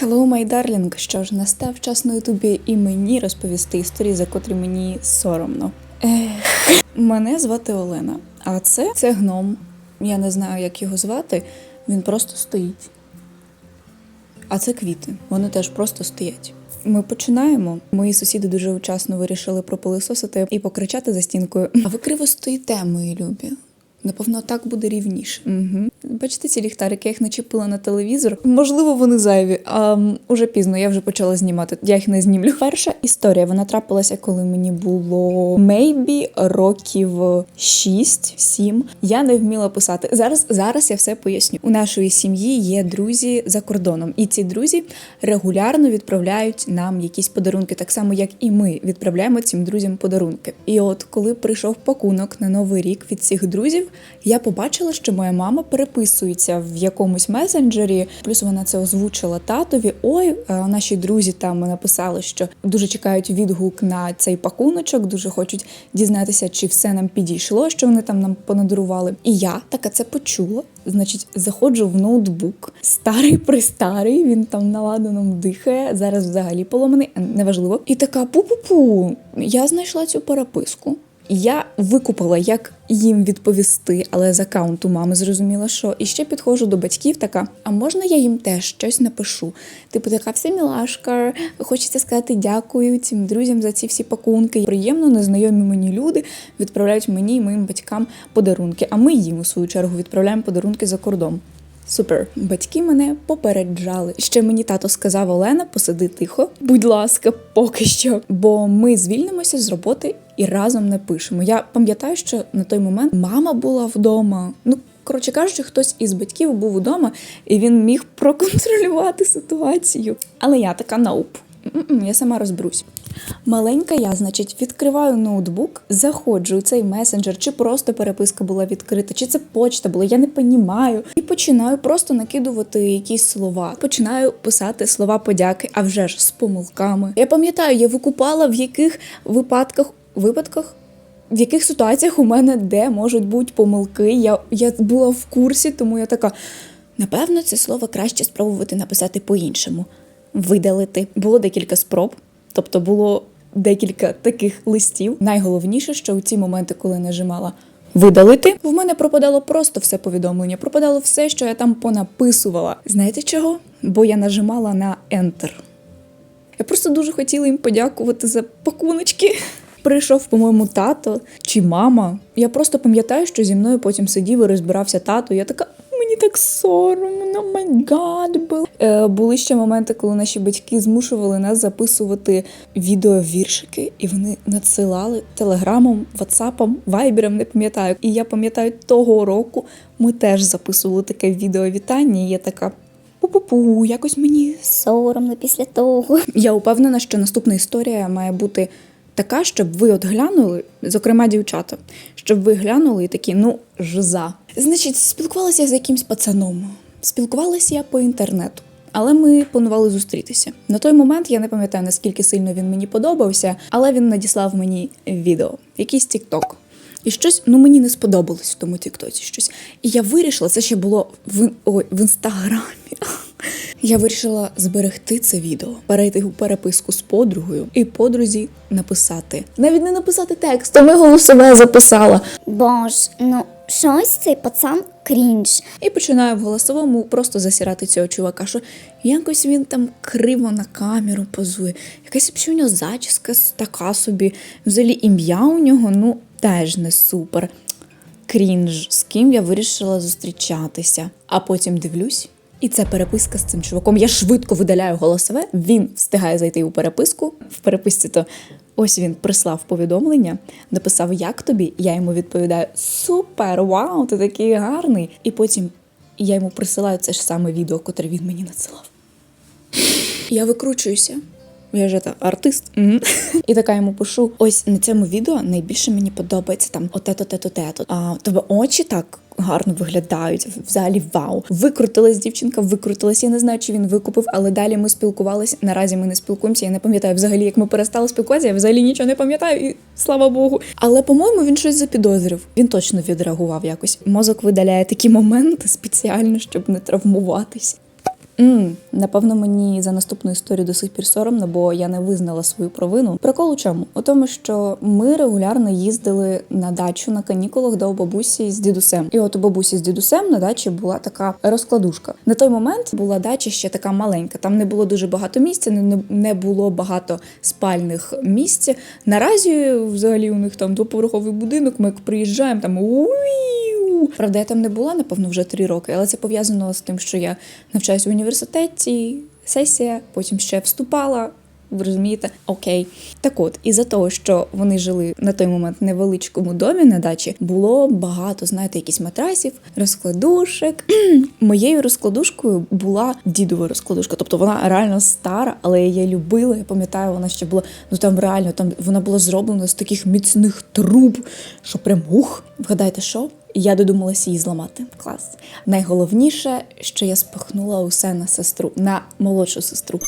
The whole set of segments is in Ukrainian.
Hello, my darling! Що ж, настав час на ютубі і мені розповісти історії, за котрі мені соромно. Ех, мене звати Олена, а це, це гном. Я не знаю, як його звати. Він просто стоїть. А це квіти. Вони теж просто стоять. Ми починаємо. Мої сусіди дуже вчасно вирішили пропилисосити і покричати за стінкою. А ви криво стоїте, мої любі. Напевно, так буде рівніше. Угу. Бачите, ці ліхтарики я їх начепила на телевізор. Можливо, вони зайві. А уже пізно, я вже почала знімати. Я їх не знімлю. Перша історія вона трапилася, коли мені було maybe років 6-7. Я не вміла писати. Зараз, зараз я все поясню. У нашої сім'ї є друзі за кордоном, і ці друзі регулярно відправляють нам якісь подарунки, так само як і ми відправляємо цим друзям подарунки. І от коли прийшов пакунок на новий рік від цих друзів, я побачила, що моя мама переписується в якомусь месенджері. Плюс вона це озвучила татові. Ой, е, наші друзі там написали, що дуже чекають відгук на цей пакуночок, дуже хочуть дізнатися, чи все нам підійшло, що вони там нам понадарували. І я така це почула. Значить, заходжу в ноутбук, старий пристарий, він там на ладаном дихає. Зараз взагалі поломаний, неважливо. І така пу-пу-пу. Я знайшла цю переписку. Я викупила, як їм відповісти, але з аккаунту мами зрозуміла, що і ще підходжу до батьків, така: а можна я їм теж щось напишу? Типу, така вся мілашка, хочеться сказати дякую цим друзям за ці всі пакунки. Приємно, незнайомі мені люди відправляють мені і моїм батькам подарунки. А ми їм у свою чергу відправляємо подарунки за кордон. Супер, батьки мене попереджали. Ще мені тато сказав Олена, посиди тихо, будь ласка, поки що. Бо ми звільнимося з роботи і разом не пишемо. Я пам'ятаю, що на той момент мама була вдома. Ну. Коротше кажучи, хтось із батьків був вдома, і він міг проконтролювати ситуацію. Але я така науп. Я сама розберусь. Маленька я, значить, відкриваю ноутбук, заходжу у цей месенджер, чи просто переписка була відкрита, чи це почта була, я не понімаю. І починаю просто накидувати якісь слова. Починаю писати слова подяки, а вже ж з помилками. Я пам'ятаю, я викупала в яких випадках випадках. В яких ситуаціях у мене де можуть бути помилки? Я, я була в курсі, тому я така. Напевно, це слово краще спробувати написати по-іншому. Видалити. Було декілька спроб, тобто було декілька таких листів. Найголовніше, що у ці моменти, коли нажимала видалити, в мене пропадало просто все повідомлення, пропадало все, що я там понаписувала. Знаєте чого? Бо я нажимала на Enter. Я просто дуже хотіла їм подякувати за пакуночки. Прийшов, по-моєму, тато чи мама. Я просто пам'ятаю, що зі мною потім сидів і розбирався тато. Я така, мені так соромно, май гад був. Е, були ще моменти, коли наші батьки змушували нас записувати відеовіршики, і вони надсилали телеграмом, ватсапом, вайбером, не пам'ятаю. І я пам'ятаю, того року ми теж записували таке відеовітання, і я така. Пу-пу-пу, якось мені Соромно після того. я упевнена, що наступна історія має бути така, щоб ви от глянули, зокрема дівчата, щоб ви глянули і такі, ну, жиза. Значить, спілкувалася я з якимсь пацаном. Спілкувалася я по інтернету. Але ми планували зустрітися. На той момент я не пам'ятаю, наскільки сильно він мені подобався, але він надіслав мені відео, якийсь тікток. І щось ну мені не сподобалось в тому тіктоці щось. І я вирішила, це ще було в, ой, в інстаграмі. Я вирішила зберегти це відео, перейти у переписку з подругою і подрузі написати. Навіть не написати текст, то ми голосове записала. Бо ж, ну щось цей пацан крінж. І починаю в голосовому просто засірати цього чувака, що якось він там криво на камеру позує. Якась у нього зачіска така собі. Взагалі ім'я у нього ну теж не супер. Крінж, з ким я вирішила зустрічатися. А потім дивлюсь, і це переписка з цим чуваком. Я швидко видаляю голосове. Він встигає зайти у переписку. В переписці то ось він прислав повідомлення, написав, як тобі. Я йому відповідаю: Супер, вау, ти такий гарний. І потім я йому присилаю це ж саме відео, котре він мені надсилав. Я викручуюся. Я ж це артист. І така йому пишу: ось на цьому відео найбільше мені подобається там отето, тето, тето. А тебе очі так гарно виглядають. Взагалі вау. Викрутилась дівчинка, викрутилась. Я не знаю, чи він викупив, але далі ми спілкувалися. Наразі ми не спілкуємося. Я не пам'ятаю взагалі, як ми перестали спілкуватися. Я взагалі нічого не пам'ятаю, і слава Богу. Але по-моєму він щось запідозрив. Він точно відреагував якось. Мозок видаляє такі моменти спеціально, щоб не травмуватись. М, напевно, мені за наступну історію до сих пір соромно, бо я не визнала свою провину. Прикол у чому? У тому, що ми регулярно їздили на дачу на канікулах до бабусі з дідусем. І от у бабусі з дідусем на дачі була така розкладушка. На той момент була дача ще така маленька. Там не було дуже багато місця, не, не було багато спальних місць. Наразі взагалі у них там двоповерховий будинок. Ми приїжджаємо там. уй, Правда, я там не була, напевно, вже три роки, але це пов'язано з тим, що я навчаюся в університеті, сесія, потім ще вступала. Ви розумієте? Окей. Так от, із-за того, що вони жили на той момент в невеличкому домі на дачі, було багато, знаєте, якісь матрасів, розкладушок. Моєю розкладушкою була дідова розкладушка. Тобто вона реально стара, але я її любила. Я пам'ятаю, вона ще була ну там реально там вона була зроблена з таких міцних труб, що прям ух. Вгадайте, що? Я додумалася її зламати. Клас. Найголовніше, що я спихнула усе на сестру, на молодшу сестру.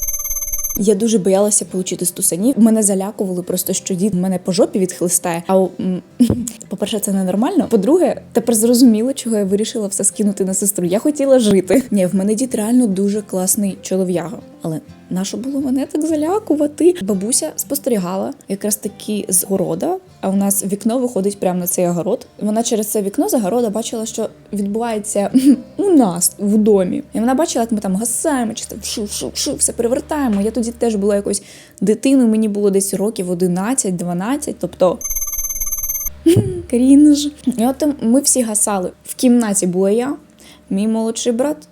Я дуже боялася отримати стусанів. Мене залякували просто, що дід мене по жопі відхлистає. А по-перше, це ненормально. По-друге, тепер зрозуміло, чого я вирішила все скинути на сестру. Я хотіла жити. Ні, в мене дід реально дуже класний чолов'яга. Але нащо було мене так залякувати? Бабуся спостерігала якраз таки з города. А у нас вікно виходить прямо на цей огород. Вона через це вікно з огорода бачила, що відбувається у нас в домі. І вона бачила, як ми там гасаємо, чи там шу, шу, шу, все перевертаємо. Я тоді теж була якось дитиною, мені було десь років 11-12, тобто. Крінж. І от ми всі гасали. В кімнаті була я, мій молодший брат,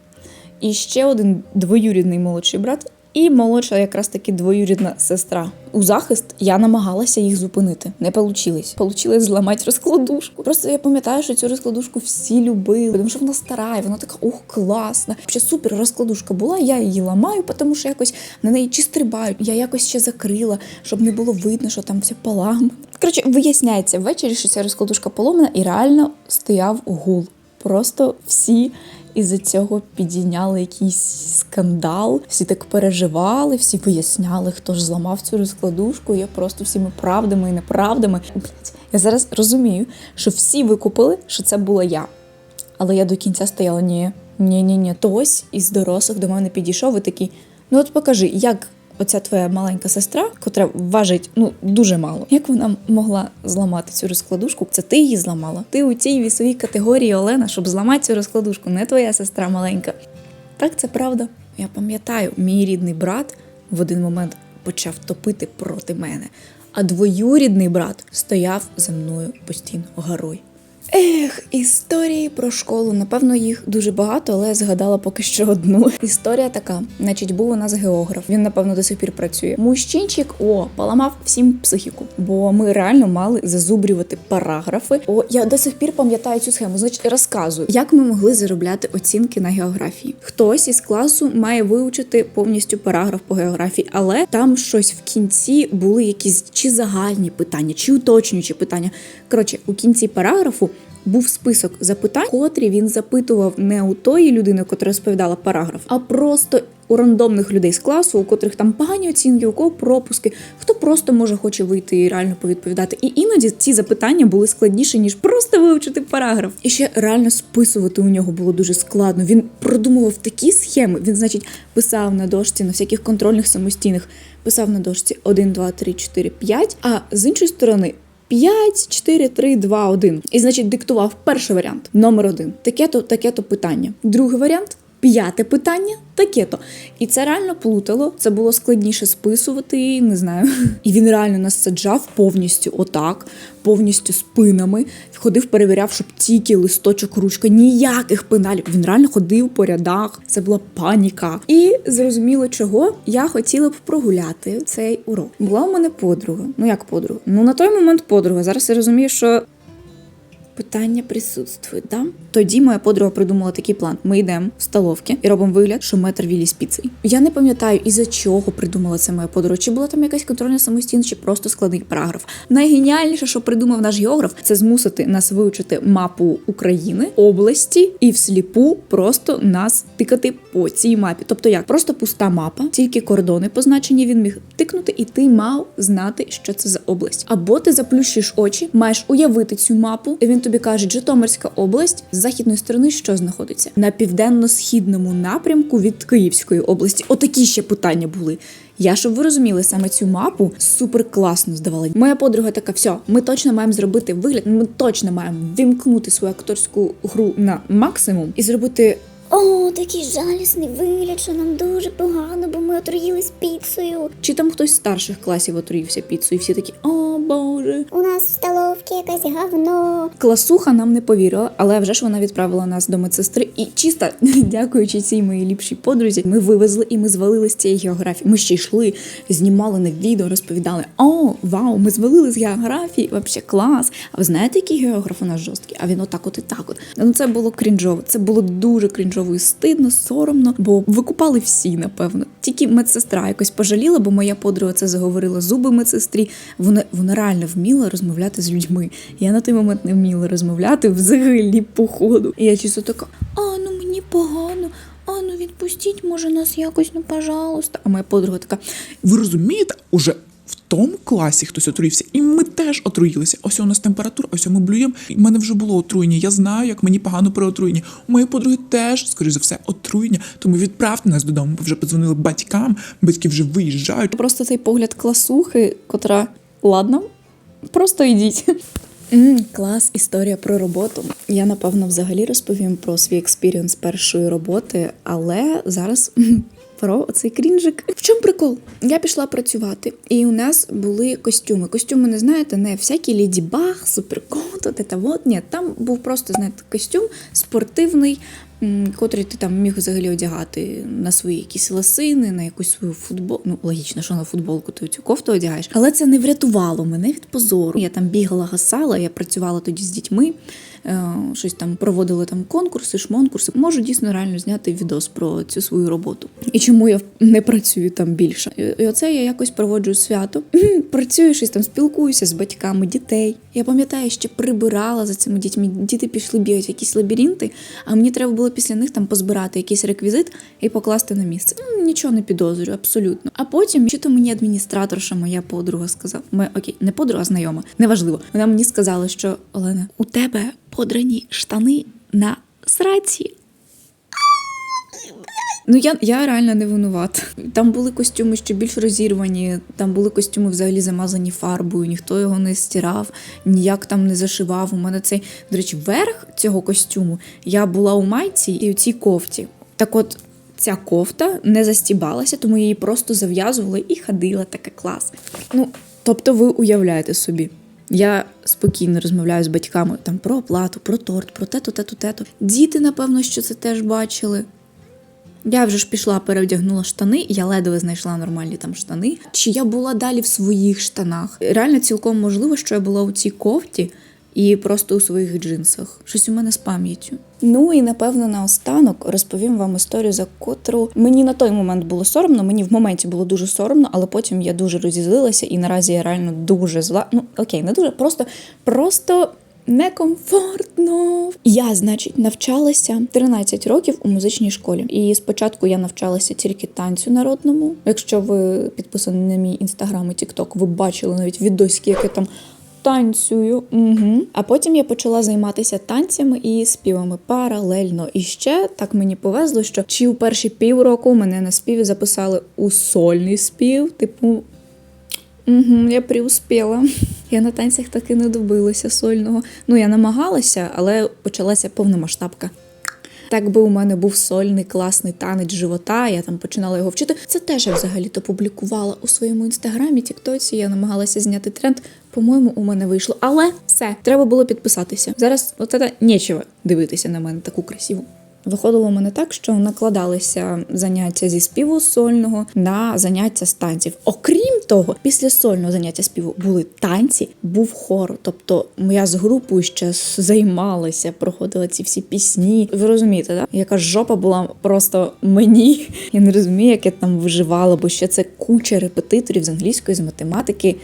і ще один двоюрідний молодший брат, і молодша якраз таки двоюрідна сестра. У захист я намагалася їх зупинити. Не получилось. Получилось зламати розкладушку. Просто я пам'ятаю, що цю розкладушку всі любили, тому що вона стара, і вона така ух, класна. Ще супер розкладушка була. Я її ламаю, тому що якось на неї чи стрибають. Я якось ще закрила, щоб не було видно, що там все поламано. Коротше, виясняється ввечері, що ця розкладушка поломана, і реально стояв гул. Просто всі із-за цього підійняли якийсь скандал, всі так переживали, всі виясняли, хто ж зламав цю розкладушку. Я просто всіми правдами і неправдами. Блять, я зараз розумію, що всі викупили, що це була я. Але я до кінця стояла ні, ні, ні, ні. Хтось із дорослих до мене підійшов і такий: ну от покажи, як оця твоя маленька сестра, котра важить ну дуже мало, як вона могла зламати цю розкладушку? Це ти її зламала. Ти у цій вісовій категорії Олена, щоб зламати цю розкладушку, не твоя сестра маленька. Так, це правда. Я пам'ятаю, мій рідний брат в один момент почав топити проти мене, а двоюрідний брат стояв за мною постійно горой. Ех, історії про школу. Напевно, їх дуже багато, але я згадала поки що одну. Історія така: значить, був у нас географ. Він, напевно, до сих пір працює. Мужчинчик, о, поламав всім психіку, бо ми реально мали зазубрювати параграфи. О, я до сих пір пам'ятаю цю схему. Значить, розказую, як ми могли заробляти оцінки на географії. Хтось із класу має вивчити повністю параграф по географії, але там щось в кінці були якісь чи загальні питання, чи уточнюючі питання. Коротше, у кінці параграфу був список запитань, котрі він запитував не у тої людини, котра розповідала параграф, а просто у рандомних людей з класу, у котрих там погані оцінки, у кого пропуски, хто просто може хоче вийти і реально повідповідати. І іноді ці запитання були складніші, ніж просто вивчити параграф. І ще реально списувати у нього було дуже складно. Він продумував такі схеми. Він, значить, писав на дошці на всяких контрольних самостійних, писав на дошці 1, 2, 3, 4, 5, а з іншої сторони. 5, 4, 3, 2, 1. І, значить, диктував перший варіант, номер один. Таке-то, таке-то питання. Другий варіант. П'яте питання таке-то. І це реально плутало. Це було складніше списувати, не знаю. І він реально нас саджав повністю отак, повністю спинами. Ходив, перевіряв, щоб тільки листочок, ручка, ніяких пеналів. Він реально ходив по рядах. Це була паніка. І зрозуміло, чого я хотіла б прогуляти цей урок. Була у мене подруга. Ну як подруга? Ну на той момент подруга. Зараз я розумію, що Питання присутствують, да? Тоді моя подруга придумала такий план: ми йдемо в столовки і робимо вигляд, що вілі з піцею. Я не пам'ятаю, із-за чого придумала це моя подруга. Чи була там якась контрольна самостійна, чи просто складний параграф. Найгеніальніше, що придумав наш географ, це змусити нас вивчити мапу України, області і всліпу просто нас тикати по цій мапі. Тобто, як просто пуста мапа, тільки кордони позначені. Він міг тикнути, і ти мав знати, що це за область. Або ти заплющиш очі, маєш уявити цю мапу, і він тобі кажуть, Житомирська область з західної сторони що знаходиться на південно-східному напрямку від Київської області. Отакі ще питання були. Я, щоб ви розуміли, саме цю мапу супер класно здавала. Моя подруга така: все, ми точно маємо зробити вигляд, ми точно маємо вімкнути свою акторську гру на максимум і зробити О, такий жалісний вигляд, що нам дуже погано, бо ми отруїлись піцею. чи там хтось з старших класів отруївся піцею, і всі такі, о боже. У нас в столовці якесь говно. Класуха нам не повірила, але вже ж вона відправила нас до медсестри. І чисто дякуючи цій моїй ліпшій подрузі, ми вивезли і ми звалили з цієї географії. Ми ще йшли, знімали на відео, розповідали: О, вау, ми звалили з географії, вообще клас. А ви знаєте, який географ у нас жорсткий? А він отак, от і так. От ну це було крінжово. Це було дуже крінжово і стидно, соромно, бо викупали всі, напевно. Тільки медсестра якось пожаліла, бо моя подруга це заговорила зуби медсестрі. Вона вона реально вміла розмовляти з людьми. Я на той момент не вміла розмовляти взагалі по ходу. І я чисто така: а ну мені погано. А ну відпустіть, може, нас якось, ну пожалуйста. А моя подруга така: Ви розумієте, уже тому класі хтось отруївся, і ми теж отруїлися. Ось у нас температура, ось ми блюємо. І в мене вже було отруєння. Я знаю, як мені погано при отруєнні. У моєї подруги теж, скоріш за все, отруєння. Тому відправте нас додому. Ми вже подзвонили батькам, батьки вже виїжджають. просто цей погляд класухи, котра ладно, просто йдіть. М, клас, історія про роботу. Я напевно взагалі розповім про свій експірієнс першої роботи, але зараз про цей крінжик. В чому прикол? Я пішла працювати, і у нас були костюми. Костюми, не знаєте, не всякі ліді баг, суперкот, от це вот. Ні, там був просто знаєте, костюм спортивний, котрий ти там міг взагалі одягати на свої якісь ласини, на якусь свою футбол. Ну, логічно, що на футболку ти цю кофту одягаєш. Але це не врятувало мене від позору. Я там бігала, гасала, я працювала тоді з дітьми, щось там проводили там конкурси, шмонкурси. Можу дійсно реально зняти відос про цю свою роботу. І чому я не працюю там більше. І- оце я якось проводжу свято. Працюю щось там, спілкуюся з батьками дітей. Я пам'ятаю, ще прибирала за цими дітьми. Діти пішли бігати в якісь лабіринти, а мені треба було після них там позбирати якийсь реквізит і покласти на місце. М, Нічого не підозрюю, абсолютно. А потім, чи то мені адміністраторша, моя подруга сказала, ми окей, не подруга, знайома, неважливо. Вона мені сказала, що Олена, у тебе подрані штани на сраці. Ну я, я реально не винувата. Там були костюми ще більш розірвані, там були костюми взагалі замазані фарбою, ніхто його не стирав, ніяк там не зашивав. У мене цей, до речі, верх цього костюму я була у майці і у цій кофті. Так от. Ця кофта не застібалася, тому її просто зав'язувала і ходила таке клас. Ну, тобто, ви уявляєте собі. Я спокійно розмовляю з батьками там про оплату, про торт, про те-то, те-то, те-то. Діти, напевно, що це теж бачили. Я вже ж пішла, перевдягнула штани, я ледве знайшла нормальні там штани. Чи я була далі в своїх штанах? Реально цілком можливо, що я була у цій кофті і просто у своїх джинсах. Щось у мене з пам'яттю. Ну і напевно наостанок розповім вам історію, за котру мені на той момент було соромно. Мені в моменті було дуже соромно, але потім я дуже розізлилася, і наразі я реально дуже зла. Ну окей, не дуже, просто просто. Некомфортно. Я, значить, навчалася 13 років у музичній школі. І спочатку я навчалася тільки танцю народному. Якщо ви підписані на мій інстаграм і тікток, ви бачили навіть відосики, як я там танцюю. Угу. А потім я почала займатися танцями і співами паралельно. І ще так мені повезло, що чи у перші півроку мене на співі записали у сольний спів, типу. Угу, я приуспіла. Я на танцях таки не добилася сольного. Ну, я намагалася, але почалася повномасштабка. Так би у мене був сольний класний танець живота, я там починала його вчити. Це теж я взагалі-то публікувала у своєму інстаграмі, тіктоці. Я намагалася зняти тренд. По-моєму, у мене вийшло. Але все, треба було підписатися. Зараз от це нічого дивитися на мене таку красиву. Виходило у мене так, що накладалися заняття зі співу сольного на заняття з танців. Окрім того, після сольного заняття співу були танці, був хор. Тобто я з групою ще займалася, проходила ці всі пісні. Ви розумієте, да? яка жопа була просто мені. Я не розумію, як я там виживала, бо ще це куча репетиторів з англійської, з математики.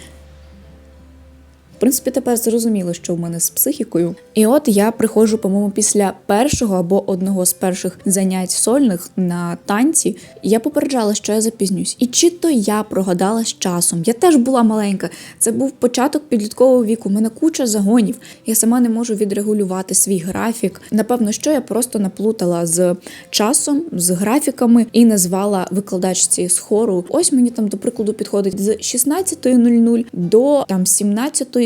Принципі, тепер зрозуміло, що в мене з психікою. І от я приходжу, по-моєму, після першого або одного з перших занять сольних на танці. Я попереджала, що я запізнюсь. І чи то я прогадала з часом. Я теж була маленька. Це був початок підліткового віку. У мене куча загонів. Я сама не можу відрегулювати свій графік. Напевно, що я просто наплутала з часом, з графіками і назвала викладачці з хору. Ось мені там, до прикладу, підходить з 16.00 до там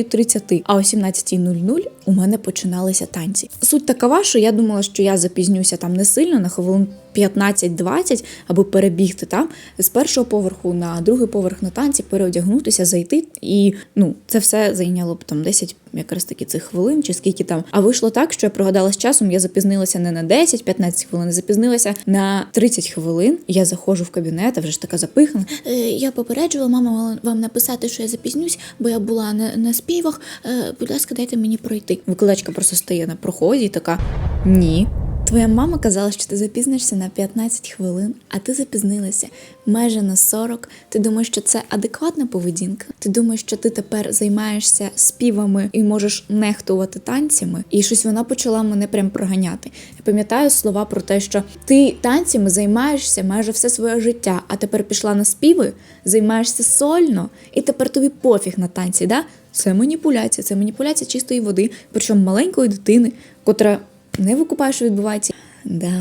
17.30, а о 17.00 у мене починалися танці. Суть такова, що я думала, що я запізнюся там не сильно на хвилин 15-20, аби перебігти там з першого поверху на другий поверх на танці, переодягнутися, зайти. І ну це все зайняло б там 10 якраз таки цих хвилин, чи скільки там. А вийшло так, що я прогадала з часом. Я запізнилася не на 10-15 хвилин, а запізнилася на 30 хвилин. Я заходжу в кабінет, а вже ж така запихана. Е, я попереджувала мама мала вам написати, що я запізнюсь, бо я була на, на співах. Е, будь ласка, дайте мені пройти. Викладачка просто стає на проході і така: Ні. Твоя мама казала, що ти запізнишся на 15 хвилин, а ти запізнилася майже на 40. Ти думаєш, що це адекватна поведінка? Ти думаєш, що ти тепер займаєшся співами і можеш нехтувати танцями? І щось вона почала мене прям проганяти. Я пам'ятаю слова про те, що ти танцями займаєшся майже все своє життя, а тепер пішла на співи, займаєшся сольно, і тепер тобі пофіг на танці, да? Це маніпуляція, це маніпуляція чистої води, причому маленької дитини, котра не викупаю, що відбувається. Да.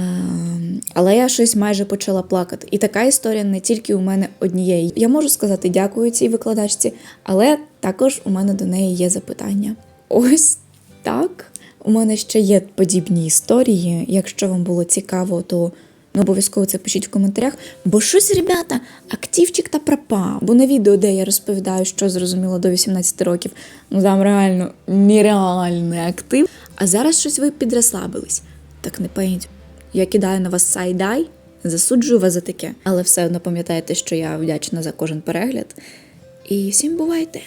Але я щось майже почала плакати. І така історія не тільки у мене однієї. Я можу сказати дякую цій викладачці, але також у мене до неї є запитання. Ось так. У мене ще є подібні історії. Якщо вам було цікаво, то ну, обов'язково це пишіть в коментарях. Бо щось, ребята, активчик та пропав. Бо на відео, де я розповідаю, що зрозуміло до 18 років, ну там реально нереальний актив. А зараз щось ви підрослабились. Так не пойдь. Я кидаю на вас сайдай, засуджую вас за таке. Але все одно пам'ятайте, що я вдячна за кожен перегляд. І всім бувайте!